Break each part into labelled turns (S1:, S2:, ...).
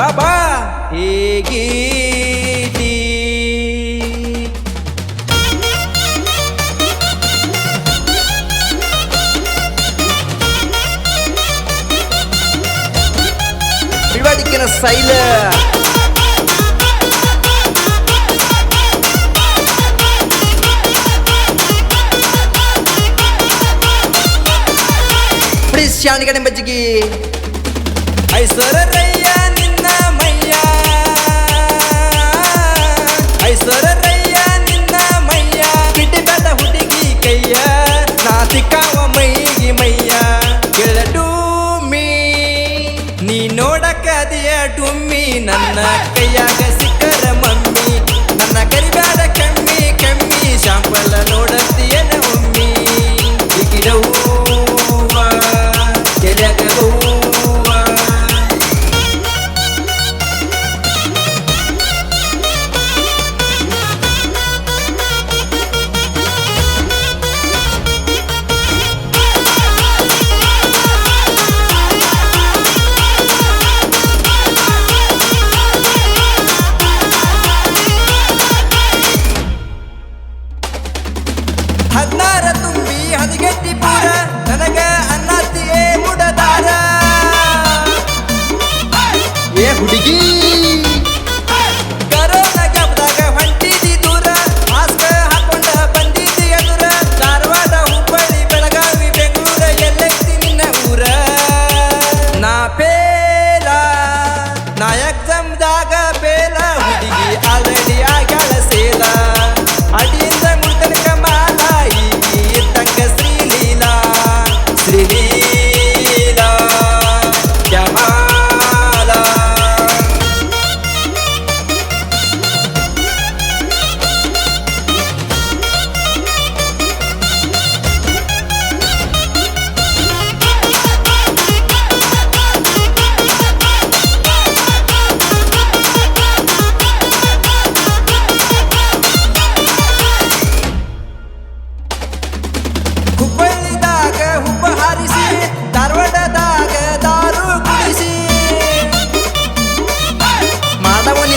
S1: ಬಾಬಾ ಹೇಗೀತಿ ಪಿವಾಡಿಕ್ಕಿನ ಸೈಲ. ಶಾನಿಗಡೆ ಮಜ್ಜಿಗೆ ಐಶ್ವರ್ಯ aquellas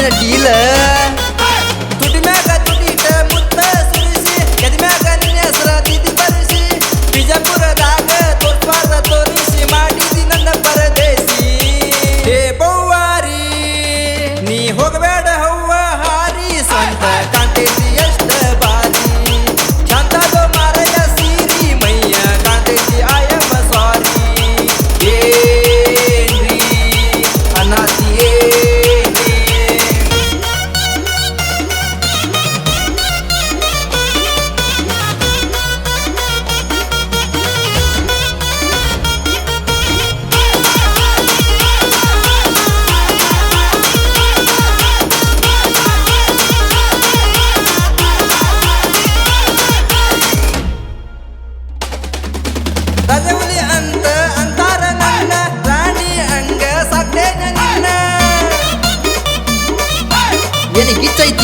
S1: 的敌人。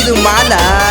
S1: My humana.